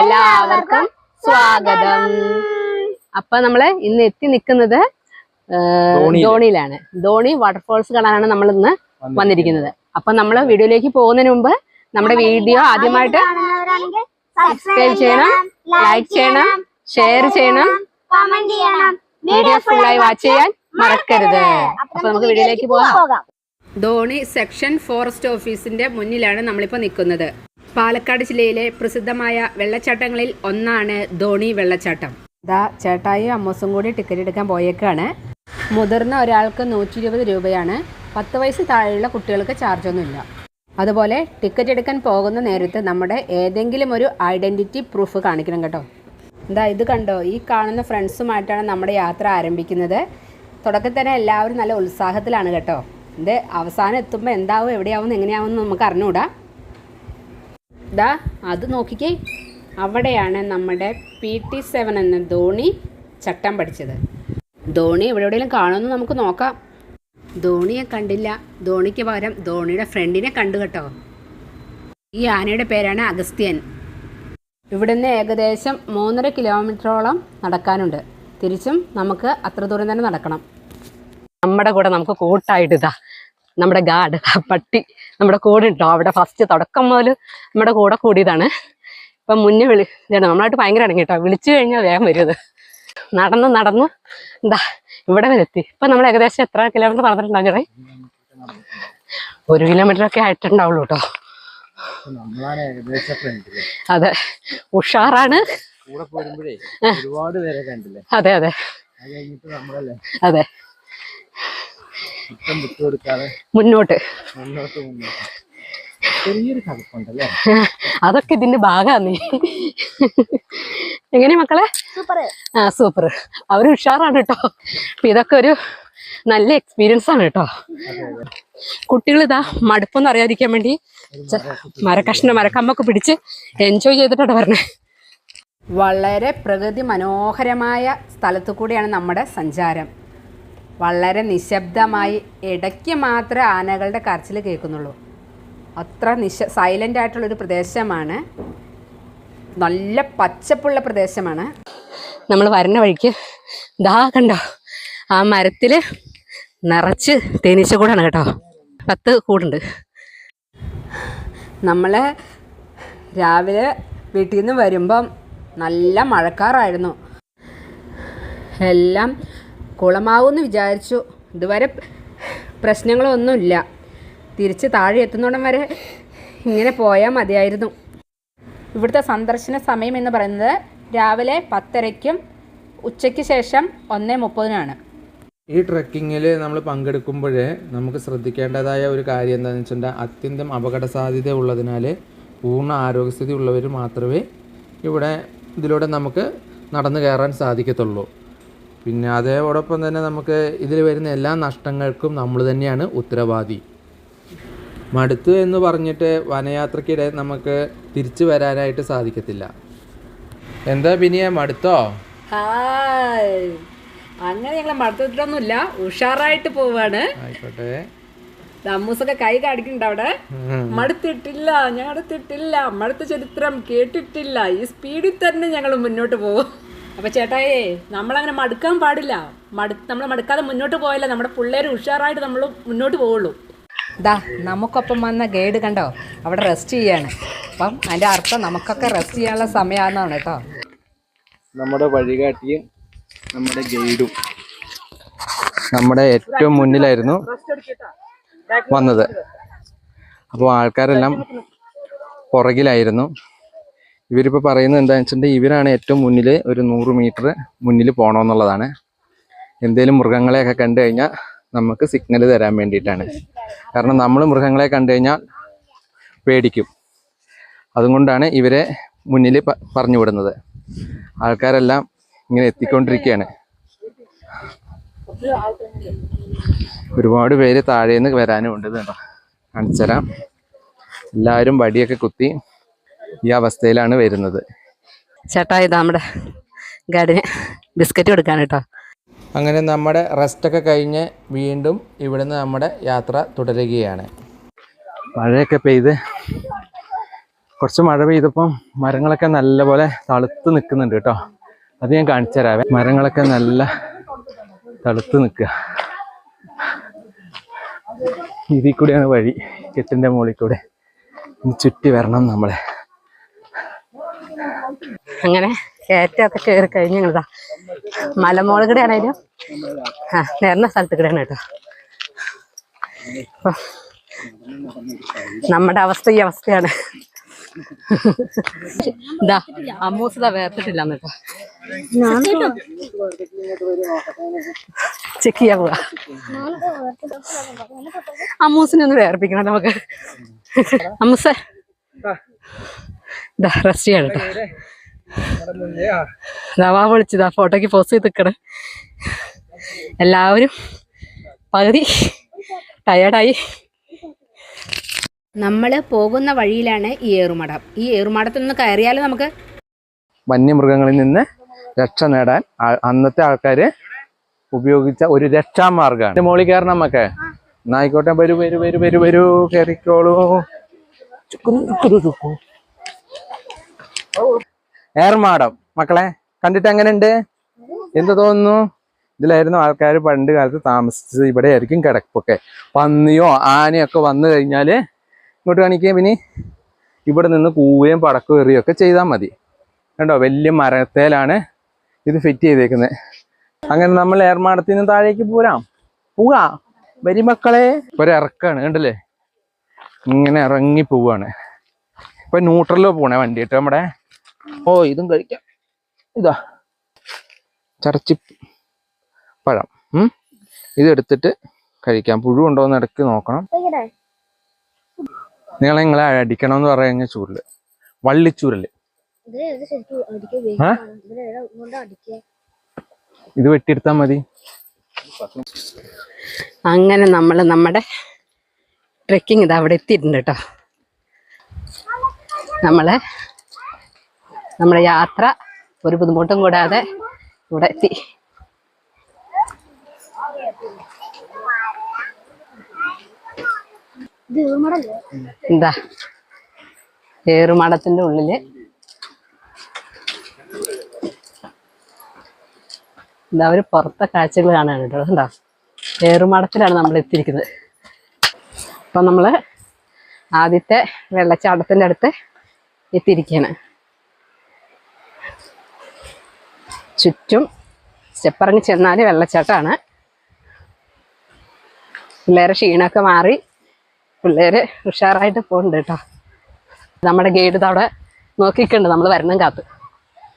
എല്ലാവർക്കും സ്വാഗതം. അപ്പൊ നമ്മൾ ഇന്ന് എത്തി നിൽക്കുന്നത് ധോണിയിൽ. ധോണിയിലാണ്. ധോണി വാട്ടർഫോൾസ് കാണാനാണ് നമ്മൾ ഇന്ന് വന്നിരിക്കുന്നത്. അപ്പൊ നമ്മൾ വീഡിയോയിലേക്ക് പോകുന്നതിന് മുമ്പ് നമ്മുടെ വീഡിയോ ആദ്യമായിട്ട് സബ്സ്ക്രൈബ് ചെയ്യണം ലൈക്ക് ചെയ്യണം ഷെയർ ചെയ്യണം വീഡിയോ ഫുള്ളായി വാച്ച് ചെയ്യാൻ മറക്കരുത്. അപ്പൊ നമുക്ക് വീഡിയോയിലേക്ക് പോകാം. ധോണി സെക്ഷൻ ഫോറസ്റ്റ് ഓഫീസിന്റെ മുന്നിലാണ് നമ്മളിപ്പോൾ നിൽക്കുന്നത്. പാലക്കാട് ജില്ലയിലെ പ്രസിദ്ധമായ വെള്ളച്ചാട്ടങ്ങളിൽ ഒന്നാണ് ധോണി വെള്ളച്ചാട്ടം. ദാ ചേട്ടായും അമ്മൂസും കൂടി ടിക്കറ്റ് എടുക്കാൻ പോയേക്കാണ്. മുതിർന്ന ഒരാൾക്ക് നൂറ്റി ഇരുപത് രൂപയാണ്. പത്ത് വയസ്സ് താഴെയുള്ള കുട്ടികൾക്ക് ചാർജൊന്നുമില്ല അതുപോലെ ടിക്കറ്റ് എടുക്കാൻ പോകുന്ന നേരത്ത് നമ്മുടെ ഏതെങ്കിലും ഒരു ഐഡന്റിറ്റി പ്രൂഫ് കാണിക്കണം കേട്ടോ. എന്താ ഇത് കണ്ടോ? ഈ കാണുന്ന ഫ്രണ്ട്സുമായിട്ടാണ് നമ്മുടെ യാത്ര ആരംഭിക്കുന്നത്. തുടക്കത്തിൽ തന്നെ എല്ലാവരും നല്ല ഉത്സാഹത്തിലാണ് കേട്ടോ. ഇത് അവസാനം എത്തുമ്പോൾ എന്താവും എവിടെയാവും എങ്ങനെയാവും എന്ന് നമുക്ക് അറിഞ്ഞുകൂടാ. ദാ അത് നോക്കിക്കേ. അവിടെയാണ് നമ്മുടെ പി ടി സെവൻ എന്ന ധോണി ചട്ടം പഠിച്ചത്. ധോണി എവിടെ എവിടെയെങ്കിലും കാണുമെന്ന് നമുക്ക് നോക്കാം. ധോണിയെ കണ്ടില്ല. ധോണിക്ക് പകരം ധോണിയുടെ ഫ്രണ്ടിനെ കണ്ടു കേട്ടോ. ഈ ആനയുടെ പേരാണ് അഗസ്ത്യൻ. ഇവിടുന്ന് ഏകദേശം മൂന്നര കിലോമീറ്ററോളം നടക്കാനുണ്ട്. തിരിച്ചും നമുക്ക് അത്ര ദൂരം തന്നെ നടക്കണം. നമ്മുടെ കൂടെ നമുക്ക് കൂട്ടായിട്ട് ഇതാ. നമ്മുടെ ഗാർഡ് പട്ടി നമ്മുടെ കൂടെ ഉണ്ടോ അവിടെ ഫസ്റ്റ് തുടക്കം മുതൽ നമ്മുടെ കൂടെ കൂടിയതാണ്. ഇപ്പം മുന്നേ വിളി ഇതാണ് നമ്മളായിട്ട് ഭയങ്കര ഇടങ്ങി കേട്ടോ. വിളിച്ചു കഴിഞ്ഞാൽ വേഗം വരുന്നത് നടന്ന് നടന്ന് എന്താ ഇവിടെ വരെ എത്തി. ഇപ്പം നമ്മൾ ഏകദേശം എത്ര കിലോമീറ്റർ നടന്നിട്ടുണ്ടാവും ചേട്ടേ ഒരു കിലോമീറ്റർ ഒക്കെ ആയിട്ടുണ്ടാവുള്ളൂ കേട്ടോ. അതെ. ഉഷാറാണ്. അതെ അതെ. അത്. വിട്ടുകൊടുക്കാതെ മുന്നോട്ട്. മുന്നോട്ട് മുന്നോട്ട്. ചെറിയൊരു കടുപ്പുണ്ടല്ലേ? അതൊക്കെ ഇതിന്റെ ഭാഗമാണ് എങ്ങനെ മക്കളെ? സൂപ്പർ ആ സൂപ്പർ അവർ ഉഷാറാണ് കേട്ടോ അപ്പൊ ഇതൊക്കെ ഒരു നല്ല എക്സ്പീരിയൻസ് ആണ് കേട്ടോ കുട്ടികൾ ഇതാ മടുപ്പൊന്നും അറിയാതിരിക്കാൻ വേണ്ടി മരക്കഷ്ണ മരക്കമ്പൊക്കെ പിടിച്ച് എൻജോയ് ചെയ്തിട്ടാണ് പറഞ്ഞത് വളരെ പ്രകൃതി മനോഹരമായ സ്ഥലത്തു കൂടിയാണ് നമ്മുടെ സഞ്ചാരം. വളരെ നിശബ്ദമായി ഇടയ്ക്ക് മാത്രമേ ആനകളുടെ കരച്ചിൽ കേൾക്കുന്നുള്ളൂ. അത്ര നിശ സൈലന്റ് ആയിട്ടുള്ളൊരു പ്രദേശമാണ്. നല്ല പച്ചപ്പുള്ള പ്രദേശമാണ്. നമ്മൾ വരുന്ന വഴിക്ക് ദാ കണ്ടോ ആ മരത്തിൽ നിറച്ച് തേനീച്ച കൂടാണ് കേട്ടോ. പത്ത് കൂടുണ്ട്. നമ്മൾ രാവിലെ വീട്ടിൽ നിന്ന് വരുമ്പം നല്ല മഴക്കാറായിരുന്നു. എല്ലാം കുളമാവുമെന്ന് വിചാരിച്ചു. ഇതുവരെ പ്രശ്നങ്ങളൊന്നുമില്ല. തിരിച്ച് താഴെ എത്തുന്നിടം വരെ ഇങ്ങനെ പോയാൽ മതിയായിരുന്നു. ഇവിടുത്തെ സന്ദർശന സമയം എന്ന് പറയുന്നത് രാവിലെ പത്തരയ്ക്കും ഉച്ചയ്ക്ക് ശേഷം ഒന്നേ മുപ്പതിനാണ്. ഈ ട്രക്കിങ്ങിൽ നമ്മൾ പങ്കെടുക്കുമ്പോൾ നമുക്ക് ശ്രദ്ധിക്കേണ്ടതായ ഒരു കാര്യം എന്താണെന്ന് വെച്ചിട്ടുണ്ടെങ്കിൽ അത്യന്തം അപകട സാധ്യത ഉള്ളതിനാൽ പൂർണ ആരോഗ്യസ്ഥിതി ഉള്ളവർ മാത്രമേ ഇവിടെ ഇതിലൂടെ നമുക്ക് നടന്നു കയറാൻ സാധിക്കത്തുള്ളൂ. പിന്നെ അതോടൊപ്പം തന്നെ നമുക്ക് ഇതിൽ വരുന്ന എല്ലാ നഷ്ടങ്ങൾക്കും നമ്മൾ തന്നെയാണ് ഉത്തരവാദി. മടുത്തു എന്ന് പറഞ്ഞിട്ട് വനയാത്രയ്ക്കിടെ നമുക്ക് തിരിച്ചു വരാനായിട്ട് സാധിക്കത്തില്ല. എന്താ ബിനിയ മടുത്തോ? അങ്ങനെ ഞങ്ങൾ മടുത്തിട്ടൊന്നുമില്ല. ഉഷാറായിട്ട് പോവാണ്. ആയിക്കോട്ടെ. ദമ്മൂസൊക്കെ കൈ കാണിക്കുന്നുണ്ട് അവിടെ. മടുത്തിട്ടില്ല മടുത്തിട്ടില്ല ഞടുത്തിട്ടില്ല മടുത്ത ചരിത്രം കേട്ടിട്ടില്ല. ഈ സ്പീഡിൽ തന്നെ ഞങ്ങൾ മുന്നോട്ട് പോകും അപ്പൊ ചേട്ടായേ നമ്മളങ്ങനെ മടുക്കാൻ പാടില്ല. മടു നമ്മൾ മടുക്കാതെ മുന്നോട്ട് പോയല്ല നമ്മുടെ പിള്ളേർ ഉഷാറായിട്ട് നമ്മൾ മുന്നോട്ട് പോവുള്ളൂ. ദാ നമുക്കൊപ്പം വന്ന ഗൈഡ് കണ്ടോ? അവിടെ റെസ്റ്റ് ചെയ്യാണ്. അപ്പം അതിന്റെ അർത്ഥം നമുക്കൊക്കെ റെസ്റ്റ് ചെയ്യാനുള്ള സമയമാണെന്നാണ് കേട്ടോ. നമ്മുടെ വഴികാട്ടിയും നമ്മുടെ ഗൈഡും നമ്മുടെ ഏറ്റവും മുന്നിലായിരുന്നു വന്നത്. അപ്പോൾ ആൾക്കാരെല്ലാം പുറകിലായിരുന്നു. ഇവരിപ്പോൾ പറയുന്നത് എന്താണെന്ന് വെച്ചിട്ടുണ്ടെങ്കിൽ ഇവരാണ് ഏറ്റവും മുന്നിൽ ഒരു നൂറ് മീറ്റർ മുന്നിൽ പോകണമെന്നുള്ളതാണ് എന്തേലും മൃഗങ്ങളെയൊക്കെ കണ്ടു കഴിഞ്ഞാൽ നമുക്ക് സിഗ്നൽ തരാൻ വേണ്ടിയിട്ടാണ്. കാരണം നമ്മൾ മൃഗങ്ങളെ കണ്ടു കഴിഞ്ഞാൽ പേടിക്കും. അതുകൊണ്ടാണ് ഇവരെ മുന്നിൽ പറഞ്ഞു വിടുന്നത്. ആൾക്കാരെല്ലാം ഇങ്ങനെ എത്തിക്കൊണ്ടിരിക്കുകയാണ്. ഒരുപാട് പേര് താഴേന്ന് വരാനും ഉണ്ട് കേട്ടോ. കാണിച്ചുതരാം. എല്ലാവരും വടിയൊക്കെ കുത്തി ഈ അവസ്ഥയിലാണ് വരുന്നത്. ചേട്ടാ ഇത് നമ്മുടെ ഗൈഡിന് ബിസ്ക്കറ്റ് കൊടുക്കാൻ കേട്ടോ. അങ്ങനെ നമ്മുടെ റെസ്റ്റൊക്കെ കഴിഞ്ഞ് വീണ്ടും ഇവിടുന്ന് നമ്മുടെ യാത്ര തുടരുകയാണ്. മഴയൊക്കെ പെയ്ത് കുറച്ച് മഴ പെയ്തപ്പം മരങ്ങളൊക്കെ നല്ലപോലെ തളുത്ത് നിൽക്കുന്നുണ്ട് കേട്ടോ. അത് ഞാൻ കാണിച്ചു തരാവേ. മരങ്ങളൊക്കെ നല്ല തളുത്ത് നിൽക്കുക. ഇതിൽ കൂടെയാണ് വഴി. കെട്ടിന്റെ മുകളിൽ കൂടെ ഇനി ചുറ്റി വരണം നമ്മളെ. അങ്ങനെ കയറ്റമൊക്കെ കയറി കഴിഞ്ഞ് ഞങ്ങളിതാ മലമോൾ കൂടെയാണേലും ആ നേർന്ന സ്ഥലത്ത് കൂടെയാണ് കേട്ടോ. നമ്മുടെ അവസ്ഥ ഈ അവസ്ഥയാണ്. ഇതാ അമ്മൂസത വേർത്തിട്ടില്ല എന്നിട്ടോ ചെക്ക് ചെയ്യാൻ പോവാ. അമ്മൂസിനെ ഒന്ന് വേർപ്പിക്കണം നമുക്ക്. അമ്മൂസ. ഇതാ റെസ്റ്റ് കേട്ടോ. ദവാ വിളിച്ചതാ ഫോട്ടോക്ക് പോസ്റ്റ് ചെയ്ത് നിൽക്കണേ എല്ലാവരും പകുതി ടയേർഡായി നമ്മൾ പോകുന്ന വഴിയിലാണ് ഈ ഏറുമടം ഈ ഏറുമടത്തിൽ നിന്ന് കയറിയാൽ നമുക്ക് വന്യമൃഗങ്ങളിൽ നിന്ന് രക്ഷ നേടാൻ അന്നത്തെ ആൾക്കാര് ഉപയോഗിച്ച ഒരു രക്ഷാമാർഗമാണ് മോളിൽ കയറണം നമുക്ക് എന്നായിക്കോട്ടെ വരൂ വരൂ വരൂ വരൂ വരൂ കയറിക്കോളൂ. ചുക്കും ചുക്കും ചുക്കും. ഏർമാടം. മക്കളെ കണ്ടിട്ട് എങ്ങനെയുണ്ട്? എന്ത് തോന്നുന്നു? ഇതിലായിരുന്നു ആൾക്കാർ പണ്ട് കാലത്ത് താമസിച്ചത്. ഇവിടെ ആയിരിക്കും കിടപ്പൊക്കെ. പന്നിയോ ഒക്കെ വന്നു കഴിഞ്ഞാൽ ഇങ്ങോട്ട് കാണിക്കുക പിന്നെ ഇവിടെ നിന്ന് കൂവുകയും പടക്കം എറിയുകയും ഒക്കെ ചെയ്താൽ മതി. കണ്ടോ? വലിയ മരത്തേലാണ് ഇത് ഫിറ്റ് ചെയ്തേക്കുന്നത്. അങ്ങനെ നമ്മൾ ഏർമാടത്തിൽ നിന്ന് താഴേക്ക് പോരാം. പോവാ. വരി മക്കളെ. ഒരു ഇറക്കാണ് കണ്ടില്ലേ? ഇങ്ങനെ ഇറങ്ങി പോവാണ്. ഇപ്പൊ ന്യൂട്രലോ പോണേ വണ്ടി കേട്ടോ നമ്മുടെ. ഓ ഇതും കഴിക്കാം. ഇതാ ചടച്ചി പഴം ഉം? ഇത് എടുത്തിട്ട് കഴിക്കാം. പുഴു ഉണ്ടോ എന്ന് ഇടയ്ക്ക് നോക്കണം. നിങ്ങൾ നിങ്ങളെ അടിക്കണമെന്ന് പറഞ്ഞു കഴിഞ്ഞാൽ ചൂരൽ. വള്ളിച്ചൂരൽ? ഇത് വെട്ടിയെടുത്താൽ മതി. അങ്ങനെ നമ്മൾ നമ്മുടെ ട്രെക്കിംഗ് ഇത് അവിടെ എത്തിയിട്ടുണ്ട് കേട്ടോ നമ്മൾ നമ്മുടെ യാത്ര ഒരു ബുദ്ധിമുട്ടും കൂടാതെ ഇവിടെ എത്തി. എന്താ? ഏറുമടത്തിന്റെ ഉള്ളിൽ. എന്താ ഒരു പുറത്തെ കാഴ്ചകൾ കാണാൻ കേട്ടോ. എന്താ ഏറുമടത്തിലാണ് നമ്മൾ എത്തിയിരിക്കുന്നത്. അപ്പം നമ്മൾ ആദ്യത്തെ വെള്ളച്ചാട്ടത്തിന്റെ അടുത്ത് എത്തിയിരിക്കുകയാണ്. ചുറ്റും സ്റ്റെപ്പിറങ്ങി ചെന്നാൽ വെള്ളച്ചാട്ടമാണ്. പിള്ളേരെ ക്ഷീണമൊക്കെ മാറി പിള്ളേര് ഉഷാറായിട്ട് പോകുന്നുണ്ട് കേട്ടോ. നമ്മുടെ ഗൈഡ് അവിടെ നോക്കിക്കുണ്ട് നമ്മൾ വരണം കാത്ത്.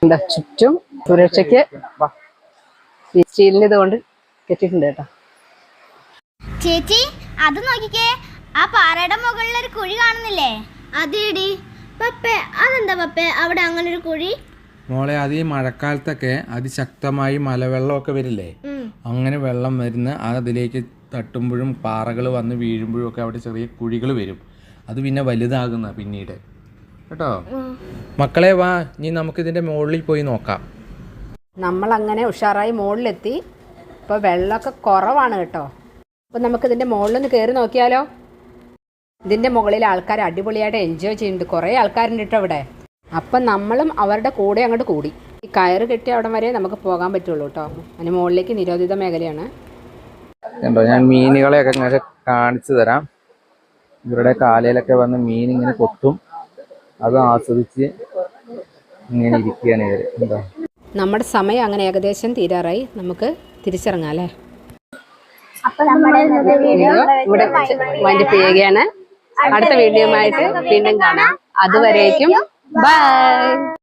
എന്താ ചുറ്റും സുരക്ഷയ്ക്ക് സ്റ്റീലിന്റെ ഇതുകൊണ്ട് കെട്ടിയിട്ടുണ്ട് കേട്ടോ. ചേച്ചി അത് നോക്കിക്കേ. ആ പാറയുടെ മുകളിൽ ഒരു കുഴി കാണുന്നില്ലേ? അതേടി പപ്പേ അതെന്താ പപ്പേ? അവിടെ അങ്ങനെ ഒരു കുഴി? മോളെ അത് ഈ മഴക്കാലത്തൊക്കെ അതിശക്തമായി മലവെള്ളമൊക്കെ വരില്ലേ? അങ്ങനെ വെള്ളം വരുന്ന അതിലേക്ക് തട്ടുമ്പോഴും പാറകൾ വന്ന് വീഴുമ്പോഴും ഒക്കെ അവിടെ ചെറിയ കുഴികൾ വരും. അത് പിന്നെ വലുതാകുന്ന പിന്നീട്. കേട്ടോ? മക്കളെ വാ ഇനി നമുക്ക് ഇതിന്റെ മുകളിൽ പോയി നോക്കാം. നമ്മൾ അങ്ങനെ ഉഷാറായി മുകളിലെത്തി. ഇപ്പോൾ വെള്ളമൊക്കെ കുറവാണ് കേട്ടോ. അപ്പോൾ നമുക്ക് ഇതിന്റെ മുകളിൽ ഒന്ന് കയറി നോക്കിയാലോ? ഇതിന്റെ മുകളിൽ ആൾക്കാർ അടിപൊളിയായിട്ട് എൻജോയ് ചെയ്യുന്നുണ്ട്. കുറേ ആൾക്കാരുണ്ട് കേട്ടോ ഇവിടെ. അപ്പം നമ്മളും അവരുടെ കൂടെ അങ്ങോട്ട് കൂടി. ഈ കയറ് കെട്ടി അവിടം വരെ നമുക്ക് പോകാൻ പറ്റുള്ളൂ കേട്ടോ അതിന് മുകളിലേക്ക് നിരോധിത മേഖലയാണ്. കണ്ടോ ഞാൻ മീനുകളെയൊക്കെ ഇങ്ങനെ കാണിച്ചു തരാം. ഇവരുടെ കാലയിലൊക്കെ വന്ന് മീൻ ഇങ്ങനെ കൊത്തും അത് ആസ്വദിച്ച് ഇങ്ങനെ ഇരിക്കുകയാണ് ഇവർ. എന്താ നമ്മുടെ സമയം അങ്ങനെ ഏകദേശം തീരാറായി. നമുക്ക് തിരിച്ചിറങ്ങാം അല്ലേ? നമ്മുടെ വീഡിയോ ഇവിടെ വൈൻഡപ്പ് ചെയ്യുകയാണ്. അടുത്ത വീഡിയോ ആയിട്ട് വീണ്ടും കാണാം. അതുവരേക്കും Bye.